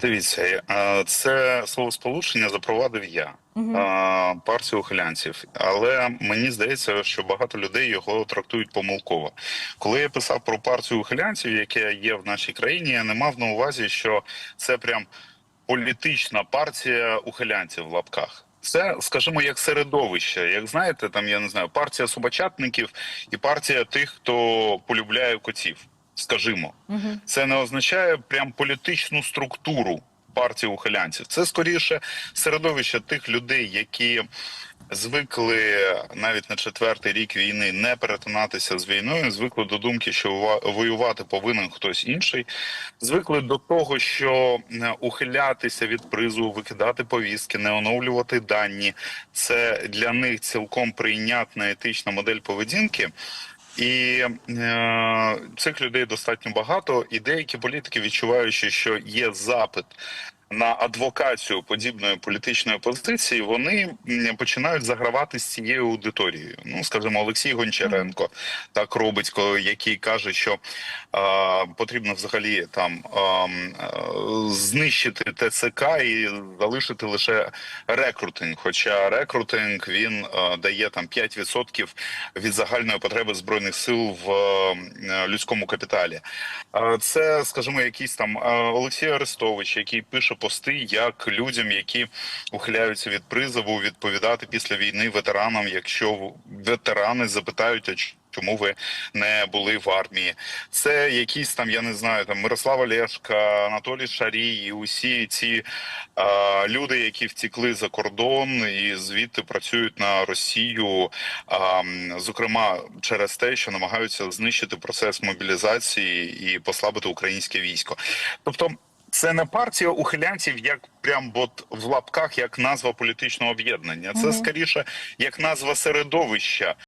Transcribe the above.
Дивіться, е, це словосполучення запровадив я, е, партію ухилянців. Але мені здається, що багато людей його трактують помилково. Коли я писав про партію ухилянців, яке є в нашій країні, я не мав на увазі, що це прям політична партія ухилянців в лапках. Це, скажімо, як середовище, як знаєте, там я не знаю, партія собачатників і партія тих, хто полюбляє котів. Скажімо, Мгм. це не означає прям політичну структуру партії ухилянців. Це скоріше середовище тих людей, які звикли навіть на четвертий рік війни не перетинатися з війною, звикли до думки, що воювати повинен хтось інший. Звикли до того, що е, ухилятися від призу, викидати повістки, не оновлювати дані. Це для них цілком прийнятна етична модель поведінки. І е, цих людей достатньо багато, і деякі політики, відчуваючи, що є запит на адвокацію подібної політичної позиції, вони починають загравати з цією аудиторією. Ну, скажімо, Олексій Гончаренко так робить, який каже, що е, потрібно взагалі там е, е, знищити ТЦК і залишити лише рекрутинг. Хоча рекрутинг він е, дає там 5% від загальної потреби збройних сил в е, людському капіталі. Е, Це, скажімо, якийсь там е, Олексій Арестович, який пише пости, як людям, які ухиляються від призову, відповідати після війни ветеранам, якщо ветерани запитають, а чому ви не були в армії. Це якісь там, я не знаю, там Мирослава Лешка, Анатолій Шарій, і усі ці е, люди, які втікли за кордон і звідти працюють на Росію, а, зокрема через те, що намагаються знищити процес мобілізації і послабити українське військо. Тобто. Це не партія ухилянців, як прям от в лапках, як назва політичного об'єднання. Це скоріше як назва середовища,